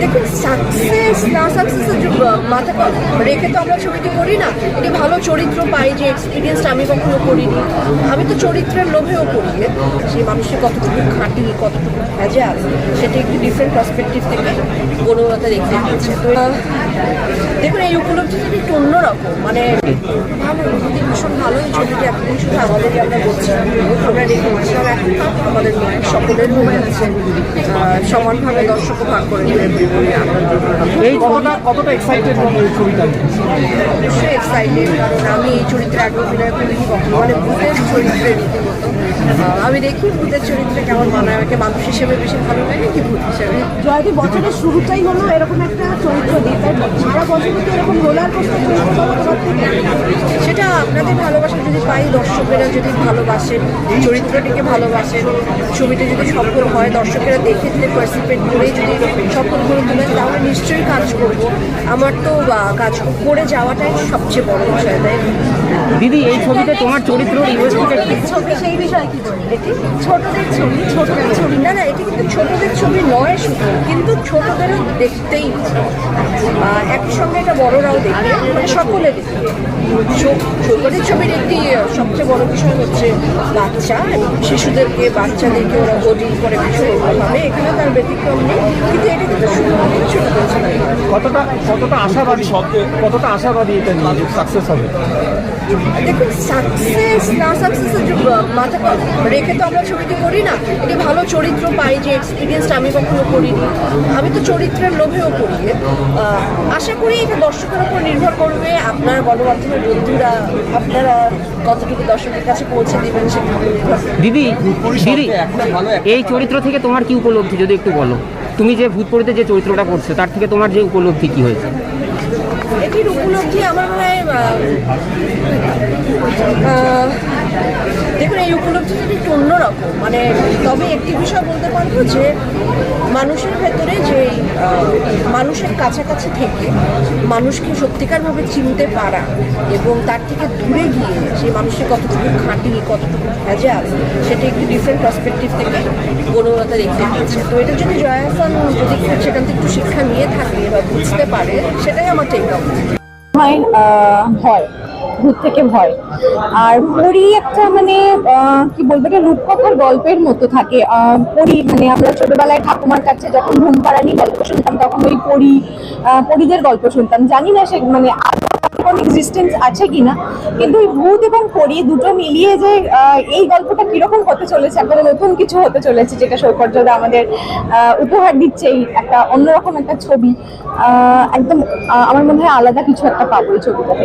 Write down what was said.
দেখুন সাকসেস না সাকসেসের মাথা রেখে তো আমরা ছবিটি করি না। এটি ভালো চরিত্র পাই যে এক্সপিরিয়েন্সটা আমি কখনো করিনি। আমি তো চরিত্রের লোভেও করি। সেই মানুষের কতটুকু খাঁটি, কতটুকু ভেজাল, সেটা একটু ডিফারেন্ট পার্সপেক্টিভ থেকে গণলতা দেখতে হচ্ছে। তো দেখুন, এই উপলব্ধিটা একটু অন্যরকম মানে ভালো ভীষণ ভালো এই ছবিটি এতদিন শুধু আমাদেরই আমরা করছি, আমরা রেখে বলছিলাম এখন আমাদের সকলের মনে আছে সমানভাবে দর্শকও ভাগ করে এই কতটা কতটা ছবিটা? অবশ্যই এক্সাইটেড আমি এই চরিত্রে আগে করিনি কখনো মানে ভূতের চরিত্রে রীতিমতো। আমি দেখি ভূতের চরিত্রে কেমন মানায় আমাকে মানুষ হিসেবে বেশি ভালো লাগে কি ভূত হিসেবে? জয়দী বছরের শুরুটাই হলো এরকম একটা চরিত্র দিয়ে তাই সারা বছর তো এরকম রোলার করতে সেটা আপনাদের ভালোবাসা যদি পাই দর্শকেরা যদি ভালোবাসেন চরিত্রটিকে ভালোবাসেন ছবিটা যদি সফল হয় দর্শকেরা দেখে যদি পার্টিসিপেট করে যদি সফল করে তোলেন তাহলে নিশ্চয়ই কাজ করব। আমার তো কাজ করে যাওয়াটাই সবচেয়ে বড় বিষয় তাই দিদি এই ছবিতে তোমার চরিত্র ইনভেস্টিগেট ছবি সেই বিষয়ে কি বলব? ছোটদের ছবি ছোটদের ছবি। না না এটি কিন্তু ছোটদের ছবি নয় শুধু কিন্তু ছোটদেরও দেখতেই একসঙ্গে এটা বড়রাও দেখবে মানে সকলে দেখবে ছো- ছোটদের ছবির একটি সবচেয়ে বড় বিষয় হচ্ছে বাচ্চা এবং শিশুদেরকে বাচ্চাদেরকে ওরা হোডিং করে কিছু ভাবে এখানে তার ব্যতিক্রম নেই কিন্তু এটা কিন্তু শুধুমাত্র ছোটদের ছবি কতটা কতটা আশাবাদী কতটা আশাবাদী এটা নিয়ে সাকসেস হবে? দেখুন সাকসেস না সাকসেসের মাথা ক- রেখে তো আমরা ছবিটি করি না। এটি ভালো চরিত্র পাই যে এক্সপিরিয়েন্সটা আমি কখনো করিনি। আমি তো চরিত্রের লোভেও করি। আশা করি এটা দর্শকের উপর নির্ভর করবে। আপনার গণমাধ্যমের বন্ধুরা আপনারা কতটুকু দর্শকের কাছে পৌঁছে দেবেন সেটা দিদি দিদি এই চরিত্র থেকে তোমার কি উপলব্ধি যদি একটু বলো? তুমি যে ভূতপুরিতে যে চরিত্রটা করছ তার থেকে তোমার যে উপলব্ধি কি হয়েছে? এটির উপলব্ধি আমার মনে হয় দেখুন, এই উপলব্ধিটা একটু অন্যরকম মানে তবে একটি বিষয় বলতে পারব যে মানুষের ভেতরে যে মানুষের কাছাকাছি থেকে মানুষকে সত্যিকারভাবে চিনতে পারা এবং তার থেকে দূরে গিয়ে সেই মানুষের কতটুকু খাঁটি, কতটুকু ভেজাল, সেটা একটু ডিফারেন্ট পার্সপেক্টিভ থেকে গণলতা দেখতে হচ্ছে তো এটা যদি জয়া হাসান যদি সেখান থেকে একটু শিক্ষা নিয়ে থাকে বা বুঝতে পারে, সেটাই আমার টেক হয়। ভূত থেকে ভয়। আর পরি একটা মানে কি বলব এটা রূপকথার গল্পের মতো থাকে। পরি মানে আমরা ছোটবেলায় ঠাকুমার কাছে যখন ঘুম পাড়ানি, গল্প শুনতাম, তখন ওই পরি পরিদের গল্প শুনতাম। জানি না সে মানে কোন এক্সিস্টেন্স আছে কিনা কিন্তু ওই ভূত এবং পরি দুটো মিলিয়ে যে এই গল্পটা কীরকম হতে চলেছে একটা নতুন কিছু হতে চলেছে, যেটা সৌকর্যদা আমাদের উপহার দিচ্ছে এই একটা অন্যরকম একটা ছবি। একদম আমার মনে হয় আলাদা কিছু একটা পাবো এই ছবিটাতে।